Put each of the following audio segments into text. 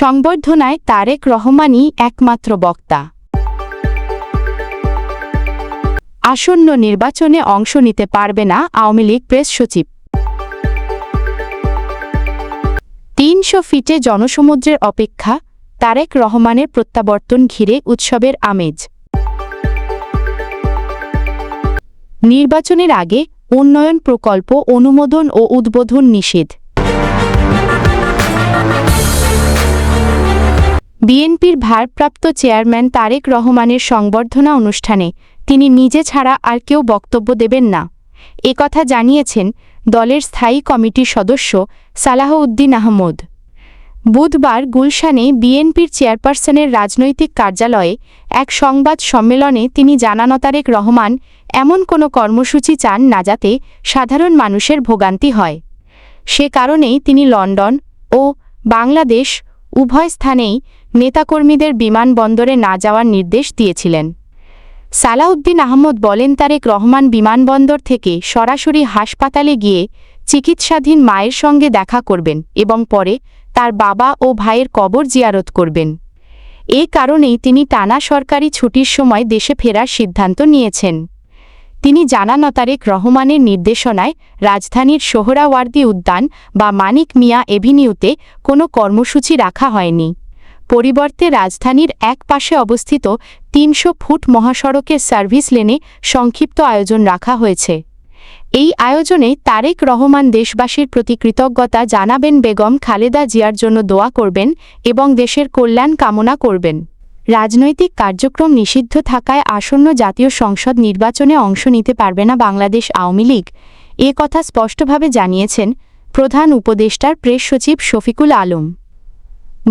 সংবর্ধনায় তারেক রহমানই একমাত্র বক্তা। আসন্ন নির্বাচনে অংশ নিতে পারবে না আওয়ামী লীগ প্রেস সচিব। তিনশো ফিটে জনসমুদ্রের অপেক্ষা, তারেক রহমানের প্রত্যাবর্তন ঘিরে উৎসবের আমেজ। নির্বাচনের আগে উন্নয়ন প্রকল্প অনুমোদন ও উদ্বোধন নিষেধ। বিএনপির ভারপ্রাপ্ত চেয়ারম্যান তারেক রহমানের সংবর্ধনা অনুষ্ঠানে তিনি নিজে ছাড়া আর কেউ বক্তব্য দেবেন না। একথা জানিয়েছেন দলের স্থায়ী কমিটির সদস্য সালাহউদ্দিন আহমদ। বুধবার গুলশানে বিএনপির চেয়ারপারসনের রাজনৈতিক কার্যালয়ে এক সংবাদ সম্মেলনে তিনি জানান, তারেক রহমান, এমন কোনো কর্মসূচি চান না যাতে সাধারণ মানুষের ভোগান্তি হয়। সে কারণেই তিনি লন্ডন ও বাংলাদেশ উভয় স্থানেই নেতাকর্মীদের বিমানবন্দরে না যাওয়ার নির্দেশ দিয়েছিলেন। সালাউদ্দিন আহমদ বলেন, তারেক রহমান বিমানবন্দর থেকে সরাসরি হাসপাতালে গিয়ে চিকিৎসাধীন মায়ের সঙ্গে দেখা করবেন এবং পরে তার বাবা ও ভাইয়ের কবর জিয়ারত করবেন। এ কারণেই তিনি টানা সরকারি ছুটির সময় দেশে ফেরার সিদ্ধান্ত নিয়েছেন। তিনি জানান, তারেক রহমানের নির্দেশনায় রাজধানীর সোহরাওয়ার্দী উদ্যান বা মানিক মিয়া এভিনিউতে কোনো কর্মসূচি রাখা হয়নি। পরিবর্তে রাজধানীর এক পাশে অবস্থিত তিনশো ফুট মহাসড়কের সার্ভিস লেনে সংক্ষিপ্ত আয়োজন রাখা হয়েছে। এই আয়োজনে তারেক রহমান দেশবাসীর প্রতি কৃতজ্ঞতা জানাবেন বেগম খালেদা জিয়ার জন্য দোয়া করবেন এবং দেশের কল্যাণ কামনা করবেন। রাজনৈতিক কার্যক্রম নিষিদ্ধ থাকায় আসন্ন জাতীয় সংসদ নির্বাচনে অংশ নিতে পারবে না বাংলাদেশ আওয়ামী লীগ। এ কথা স্পষ্টভাবে জানিয়েছেন প্রধান উপদেষ্টার প্রেস সচিব শফিকুল আলম।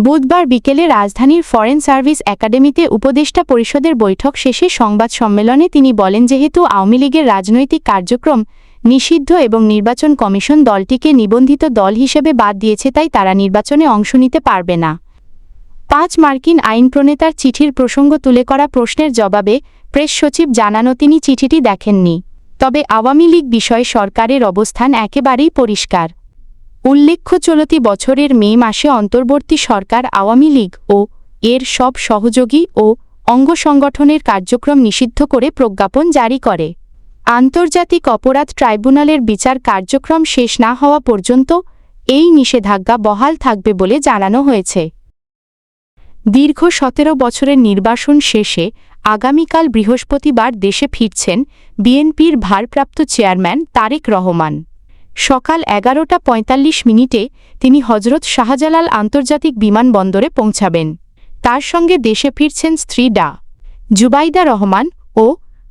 বুধবার বিকেলে রাজধানীর ফরেন সার্ভিস একাডেমিতে উপদেষ্টা পরিষদের বৈঠক শেষে সংবাদ সম্মেলনে তিনি বলেন, যেহেতু আওয়ামী লীগের রাজনৈতিক কার্যক্রম নিষিদ্ধ এবং নির্বাচন কমিশন দলটিকে নিবন্ধিত দল হিসেবে বাদ দিয়েছে, তাই তারা নির্বাচনে অংশ নিতে পারবে না। পাঁচ মার্কিন আইন প্রণেতার চিঠির প্রসঙ্গ তুলে করা প্রশ্নের জবাবে প্রেস সচিব জানানো তিনি চিঠিটি দেখেননি। তবে আওয়ামী লীগ বিষয়ে সরকারের অবস্থান একেবারেই পরিষ্কার। উল্লেখ্য, চলতি বছরের মে মাসে অন্তর্বর্তী সরকার আওয়ামী লীগ ও এর সব সহযোগী ও অঙ্গ সংগঠনের কার্যক্রম নিষিদ্ধ করে প্রজ্ঞাপন জারি করে। আন্তর্জাতিক অপরাধ ট্রাইব্যুনালের বিচার কার্যক্রম শেষ না হওয়া পর্যন্ত এই নিষেধাজ্ঞা বহাল থাকবে বলে জানানো হয়েছে। দীর্ঘ সতেরো বছরের নির্বাসন শেষে আগামীকাল বৃহস্পতিবার দেশে ফিরছেন বিএনপির ভারপ্রাপ্ত চেয়ারম্যান তারেক রহমান। সকাল এগারোটা পঁয়তাল্লিশ মিনিটে তিনি হজরত শাহজালাল আন্তর্জাতিক বিমানবন্দরে পৌঁছাবেন। তার সঙ্গে দেশে ফিরছেন স্ত্রী ডা। জুবাইদা রহমান ও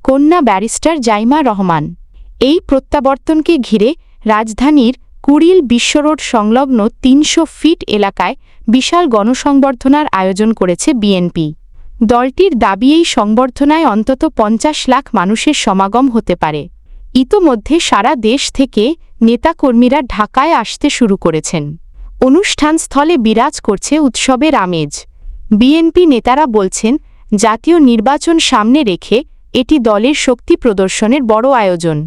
কন্যা ব্যারিস্টার জাইমা রহমান। এই প্রত্যাবর্তনকে ঘিরে রাজধানীর কুড়িল বিশ্বরোড সংলগ্ন তিনশো ফিট এলাকায় বিশাল গণসংবর্ধনার আয়োজন করেছে বিএনপি। দলটির দাবি এই সংবর্ধনায় অন্তত পঞ্চাশ লাখ মানুষের সমাগম হতে পারে। ইতোমধ্যে সারা দেশ থেকে নেতাকর্মীরা ঢাকায় আসতে শুরু করেছেন। অনুষ্ঠানস্থলে বিরাজ করছে উৎসবের আমেজ। বিএনপি নেতারা বলছেন, জাতীয় নির্বাচন সামনে রেখে এটি দলের শক্তি প্রদর্শনের বড় আয়োজন।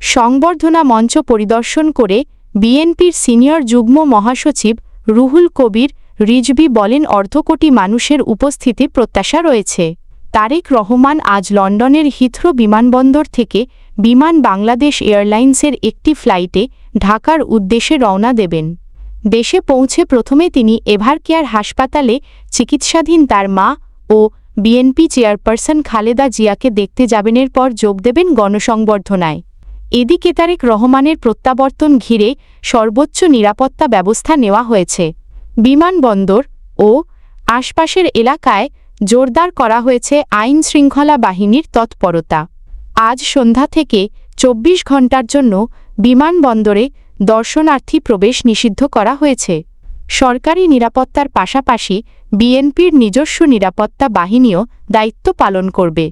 সংবর্ধনা মঞ্চ পরিদর্শন করে বিএনপির সিনিয়র যুগ্ম মহাসচিব রুহুল কবির রিজভি বলেন, অর্ধকোটি মানুষের উপস্থিতি প্রত্যাশা রয়েছে। তারেক রহমান আজ লন্ডনের হিথ্রো বিমানবন্দর থেকে বিমান বাংলাদেশ এয়ারলাইন্সের একটি ফ্লাইটে ঢাকার উদ্দেশ্যে রওনা দেবেন। দেশে পৌঁছে প্রথমে তিনি এভারকেয়ার হাসপাতালে চিকিৎসাধীন তার মা ও বিএনপি চেয়ারপারসন খালেদা জিয়াকে দেখতে যাবেনের পর যোগ দেবেন গণসংবর্ধনায়। এদিকে তারেক রহমানের প্রত্যাবর্তন ঘিরে সর্বোচ্চ নিরাপত্তা ব্যবস্থা নেওয়া হয়েছে। বিমানবন্দর ও আশপাশের এলাকায় জোরদার করা হয়েছে আইন শৃঙ্খলা বাহিনীর তৎপরতা। আজ সন্ধ্যা থেকে চব্বিশ ঘণ্টার জন্য বিমানবন্দরে দর্শনার্থী প্রবেশ নিষিদ্ধ করা হয়েছে। সরকারি নিরাপত্তার পাশাপাশি বিএনপির নিজস্ব নিরাপত্তা বাহিনীও দায়িত্ব পালন করবে।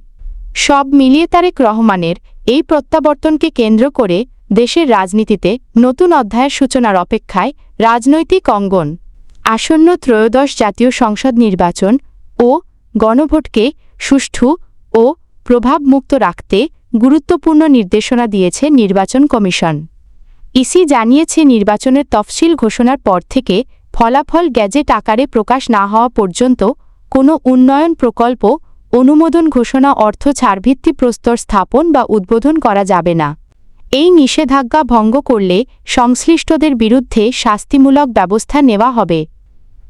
সব মিলিয়ে তারেক রহমানের এই প্রত্যাবর্তনকে কেন্দ্র করে দেশের রাজনীতিতে নতুন অধ্যায়ের সূচনার অপেক্ষায় রাজনৈতিক অঙ্গন। আসন্ন ত্রয়োদশ জাতীয় সংসদ নির্বাচন ও গণভোটকে সুষ্ঠু ও প্রভাবমুক্ত রাখতে গুরুত্বপূর্ণ নির্দেশনা দিয়েছে নির্বাচন কমিশন। ইসি জানিয়েছে নির্বাচনের তফসিল ঘোষণার পর থেকে ফলাফল গ্যাজেট আকারে প্রকাশ না হওয়া পর্যন্ত কোনো উন্নয়ন প্রকল্প, অনুমোদন ঘোষণা, অর্থ ছাড়ভিত্তি প্রস্তর স্থাপন বা উদ্বোধন করা যাবে না। এই নিষেধাজ্ঞা ভঙ্গ করলে সংশ্লিষ্টদের বিরুদ্ধে শাস্তিমূলক ব্যবস্থা নেওয়া হবে।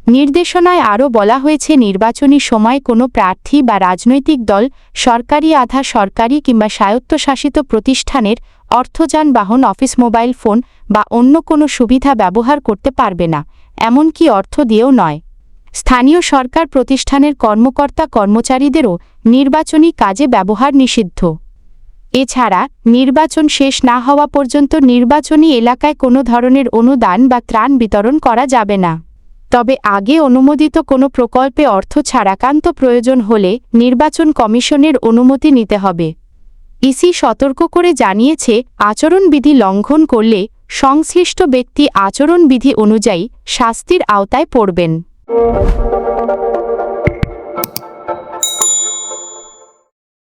নির্দেশনায় আরও বলা হয়েছে, নির্বাচনী সময় কোনো প্রার্থী বা রাজনৈতিক দল, সরকারি আধা সরকারি কিংবা স্বায়ত্তশাসিত প্রতিষ্ঠানের অর্থযানবাহন অফিস, মোবাইল ফোন বা অন্য কোনো সুবিধা ব্যবহার করতে পারবে না, এমনকি অর্থ দিয়েও নয়। স্থানীয় সরকার প্রতিষ্ঠানের কর্মকর্তা কর্মচারীদেরও নির্বাচনী কাজে ব্যবহার নিষিদ্ধ। এছাড়া, নির্বাচন শেষ না হওয়া পর্যন্ত নির্বাচনী এলাকায় কোনো ধরনের অনুদান বা ত্রাণ বিতরণ করা যাবে না। তবে আগে অনুমোদিত কোনো প্রকল্পে অর্থ ছাড়াকান্ত প্রয়োজন হলে নির্বাচন কমিশনের অনুমতি নিতে হবে। ইসি সতর্ক করে জানিয়েছে, আচরণবিধি লঙ্ঘন করলে সংশ্লিষ্ট ব্যক্তি আচরণবিধি অনুযায়ী শাস্তির আওতায় পড়বেন।